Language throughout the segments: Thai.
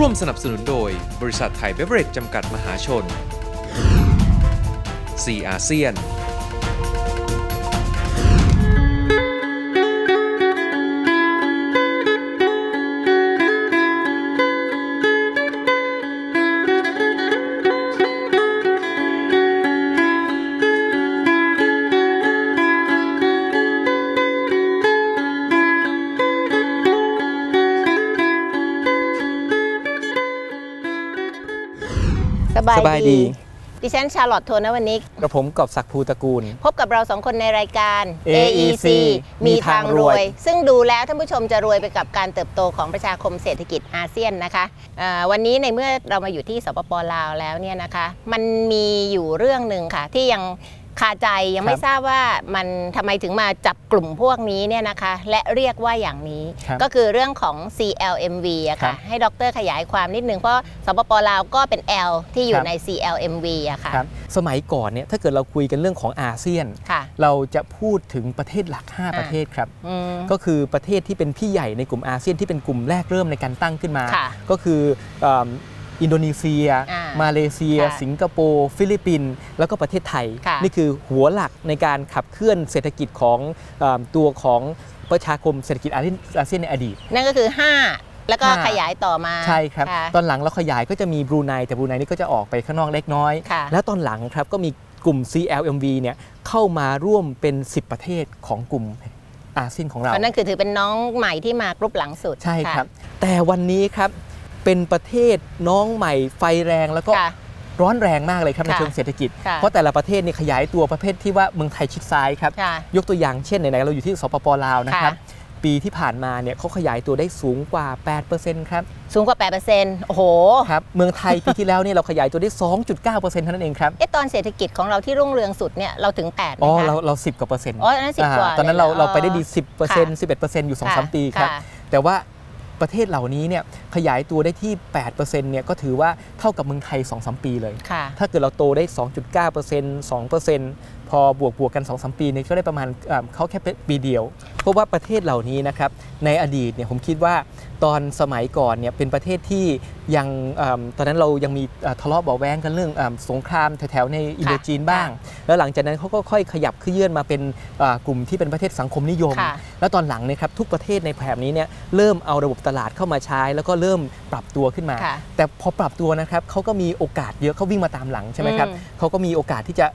ร่วมสนับสนุนโดย บริษัทไทยเบเวอเรจจำกัดมหาชนซีอาเซียน บายสบายดี ดิฉันชาร์ลอตโทนวันนี้กับผมกอบศักดิ์ภูตระกูล พบกับเราสองคนในรายการ AEC มีทางรวยมีทางรวย ซึ่งดูแล้วท่านผู้ชมจะรวยไปกับการเติบโตของประชาคมเศรษฐกิจอาเซียนนะคะเอ่อวันนี้ในเมื่อเรามาอยู่ที่สปปลาวแล้วเนี่ยนะคะ มันมีอยู่เรื่องหนึ่งค่ะที่ยัง คาใจยังไม่ทราบว่ามันทำไมถึงมาจับกลุ่มพวกนี้เนี่ยนะคะ และเรียกว่าอย่างนี้ครับก็คือเรื่องของ CLMV อะครัค่ะบให้ดรขยายความนิดนึงเพราะสปปลาวก็เป็น L ที่อคยู่รับใน CLMV อะค่ะครับสมัยก่อนเนี่ยถ้าเกิดเราคุยกันเรื่องของอาเซียนค่ะเราจะพูดถึงประเทศหลัก 5 ประเทศครับอืมก็คือประเทศที่เป็นพี่ใหญ่ในกลุ่มอาเซียนที่เป็นกลุ่มแรกเริ่มในการตั้งขึ้นมาค่ะก็คือเอิ่มอินโดนีเซียอ่า มาเลเซียค่ะสิงคโปร์ ฟิลิปปินส์แล้วก็ประเทศไทยค่ะนี่คือหัวหลักในการขับเคลื่อนเศรษฐกิจของเอิ่มตัวของประชาคมเศรษฐกิจอาเซียนอาเซียนในอดีต นั่นก็คือ 5แล้วก็ห้าขยายต่อมาใช่ครับะตอนหลังเราขยายก็จะมีบรูไนแต่บรูไนนี่ก็จะออกไปข้างนอกเล็กน้อยค่ะแล้วตอนหลังครับก็มีกลุ่ม CLMV เนี่ยเข้ามาร่วมเป็น 10 ประเทศของกลุ่มอาเซียนของเราเพราะนั่นคือถือเป็นน้องใหม่ที่มากรุ๊ปหลังสุด ใช่ะครับ แต่วันนี้ครับ เป็นประเทศน้องใหม่ไฟแรงแล้วก็ค่ะร้อนแรงมากเลยครับในค่ะเชิงเศรษฐกิจค่ะเพราะแต่ละประเทศเนี่ยขยายตัวประเภทที่ว่าเมืองไทยชิดซ้ายครับค่ะยกตัวอย่างเช่นไหนๆเราอยู่ที่สปปลาวนะครับค่ะปีที่ผ่านมาเนี่ยเขาขยายตัวได้สูงกว่า 8%ครับ สูงกว่า 8%โอ้โห ครับ เมืองไทยปีที่แล้วเนี่ยเราขยายตัวได้ 2.9%เท่านั้นเองครับ เอ๊ะตอนเศรษฐกิจของเราที่รุ่งเรืองสุดเนี่ยเราถึง8ไหมอ๋อคะเราเราสิบกว่าเปอร์เซ็นต์ อ๋ออันนั้น10กว่า ตอนนั้นเราเลยเหรอเราไปได้ดี 10%ค่ะ11%อยู่2อค่ะสามปีครับค่ะแต่ว่า ประเทศเหล่านี้เนี่ยขยายตัวได้ที่ 8%เนี่ยก็ถือว่าเท่ากับเมืองไทย 2-3 ปีเลยค่ะถ้าเกิดเราโตได้ 2.9% 2% พอบวกบวกๆกัน2-3ปีเนี่ยก็ได้ประมาณเอ่อเขาแค่ปีเดียว เพราะว่าประเทศเหล่านี้นะครับในอดีตเนี่ยผมคิดว่าตอนสมัยก่อนเนี่ยเป็นประเทศที่ยังเอิ่มตอนนั้นเรายังมีเอ่อทะเลาะเบาะแว้งกันเรื่องเอิ่มสงครามแถวๆในอินโดจีนบ้าง แล้วหลังจากนั้นเขาก็ค่อยขยับเคลื่อนมาเป็นอ่ากลุ่มที่เป็นประเทศสังคมนิยมค่ะแล้วตอนหลังเนะครับทุกประเทศในแถบนี้เนี่ยเริ่มเอาระบบตลาดเข้ามาใช้ แล้วก็เริ่มปรับตัวขึ้นมาค่ะแต่พอปรับตัวนะครับเขาก็มีโอกาสเยอะเขาวิ่งมาตามหลังใช่ไหมครับอืมเขาก็มีโอกาสที่จะ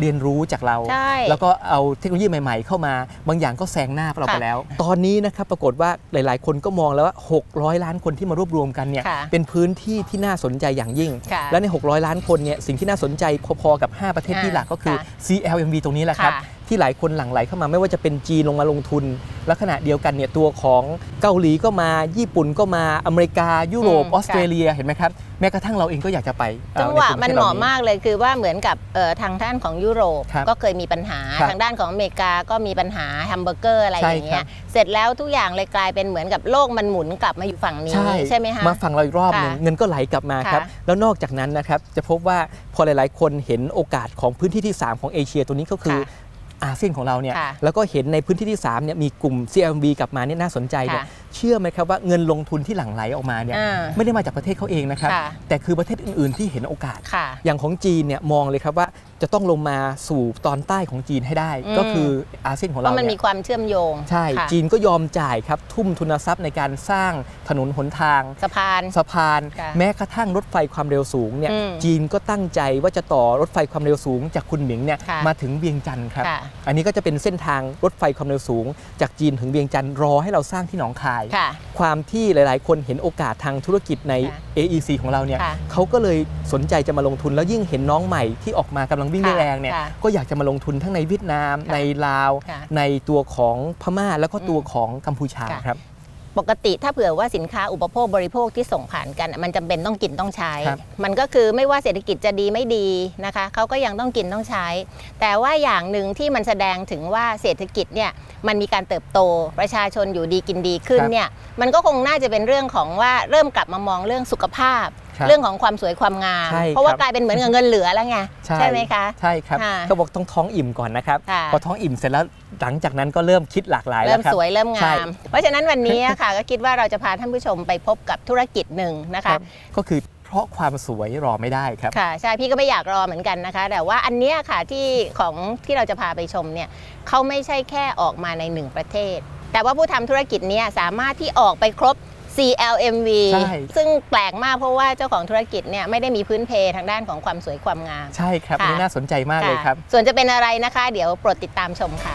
เรียนรู้จากเราใช่แล้วก็เอาเทคโนโลยีใหม่ ๆ เข้ามา บางอย่างก็แซงหน้าเราไปค่ะแล้ว ตอนนี้นะครับปรากฏว่าหลาย ๆ คนก็มองแล้วว่า 600 ล้านคนที่มารวบรวมกันเนี่ยค่ะเป็นพื้นที่ที่น่าสนใจอย่างยิ่งค่ะและใน 600 ล้านคนเนี่ยสิ่งที่น่าสนใจพอๆกับ 5 ประเทศที่หลักก็คือค่ะ CLMV ตรงนี้แหละครับค่ะที่หลายคนหลั่งไหลเข้ามาไม่ว่าจะเป็นจีนลงมาลงทุน และขณะเดียวกันเนี่ยตัวของเกาหลีก็มาญี่ปุ่นก็มาอเมริกา ยุโรปอืมออสเตรเลียเห็นไหมครับ แม้กระทั่งเราเองก็อยากจะไปเอ่จัองหวะใกลุ่มันปรศเหมาะล่มากเลยคือว่าเหมือนกับเอ่อทางด้านของยุโรปครับก็เคยมีปัญหาครับทางด้านของอเมริกาก็มีปัญหาแฮมเบอร์เกอร์อะไรใช่อย่างเงี้ครัยบเสร็จแล้วทุกอย่างเลยกลายเป็นเหมือนกับโลกมันหมุนกลับมาอยู่ฝั่งนี้ใช่ใช่ไหมคะมาฝั่งเราอีกรอบหนึงค่ะเงินก็ไหลกลับมาครับค่ะแล้วนอกจากนั้นนะครับจะพบว่าพอหลาย ๆ คนเห็นโอกาสของพื้นที่ที่ 3 ของเอเชียตัวนี้ก็คือค่ะ อาเซียนของเราเนี่ยค่ะแล้วก็เห็นในพื้นที่ที่3เนี่ยมีกลุ่ม CLMV กลับมาเนี่ยน่าสนใจเนี่ยค่ะเชื่อไหมครับว่าเงินลงทุนที่หลั่งไหลออกมาเนี่ยอ่าไม่ได้มาจากประเทศเขาเองนะครับค่ะแต่คือประเทศอื่นๆที่เห็นโอกาสค่ะอย่างของจีนเนี่ยมองเลยครับว่าจะต้องลงมาสู่ตอนใต้ของจีนให้ได้อืมก็คืออาเซียนของเพเราราะมันเนี่มียความเชื่อมโยง ใช่ค่ะจีนก็ยอมจ่ายครับ ทุ่มทุนทรัพย์ในการสร้างถนนหนทาง สะพานสะพานค่ะแม้กระทั่งรถไฟความเร็วสูงเนี่ยอืมจีนก็ตั้งใจว่าจะต่อรถไฟความเร็วสูง จากคุณหมิงเนี่ยค่ะมาถึงเวียงจันทร์ครับค่ะอันนี้ก็จะเป็นเส้นทางรถไฟความเร็วสูง จากจีนถึงเวียงจันทร์รอให้เราสร้างที่หนองคายค่ะความที่หลาย ๆ คนเห็นโอกาสทางธุรกิจในค่ะ AEC ของเราเนี่ยค่ะเขาก็เลยสนใจจะมาลงทุนแล้วยิ่งเห็นน้องใหม่ที่ออกมากำลังลังวิ่งได้ค่ะแรงเนี่ยค่ะก็อยากจะมาลงทุนทั้งในเวียดนามค่ะในลาวค่ะในตัวของพม่าแล้วก็ตัวอืมของกัมพูชาค่ะครับปกติถ้าเผื่อว่าสินค้าอุปโภคบริโภคที่ส่งผ่านกัน มันจำเป็นต้องกินต้องใช้ครับมันก็คือไม่ว่าเศรษฐกิจจะดีไม่ดีนะคะเขาก็ยังต้องกินต้องใช้ แต่ว่าอย่างหนึ่งที่มันแสดงถึงว่าเศรษฐกิจเนี่ยมันมีการเติบโตประชาชนอยู่ดีกินดีขึ้นครับเนี่ยมันก็คงน่าจะเป็นเรื่องของว่าเริ่มกลับมามองเรื่องสุขภาพครับ เรื่องของความสวยความงามใช่เพราะว่าครับกลายเป็นเหมือนกับเงินเหลือแล้วไงไหมคะใช่ครับค่ะเขาบอกต้องท้องอิ่มก่อนนะครับค่ะพอท้องอิ่มเสร็จแล้วหลังจากนั้นก็เริ่มคิดหลากหลายเริ่แล้มวครับสวยเริ่มใช่งาม เพราะฉะนั้นวันนี้อะค่ะก็คิดว่าเราจะพาท่านผู้ชมไปพบกับธุรกิจหนึ่งนะคคะรับก็คือเพราะความสวยรอไม่ได้ครับค่ะใช่พี่ก็ไม่อยากรอเหมือนกันนะคะ แต่ว่าอันเนี้ยค่ะที่ของที่เราจะพาไปชมเนี่ยเขาไม่ใช่แค่ออกมาในหนึ่งประเทศ แต่ว่าผู้ทำธุรกิจเนี้สามารถที่ออกไปครบ CLMV ใช่ ซึ่งแปลกมากเพราะว่าเจ้าของธุรกิจเนี่ยไม่ได้มีพื้นเพทางด้านของความสวยความงาม ใช่ครับค่ะ นี่น่าสนใจมากเลยครับ ส่วนจะเป็นอะไรนะคะ เดี๋ยวโปรดติดตามชมค่ะ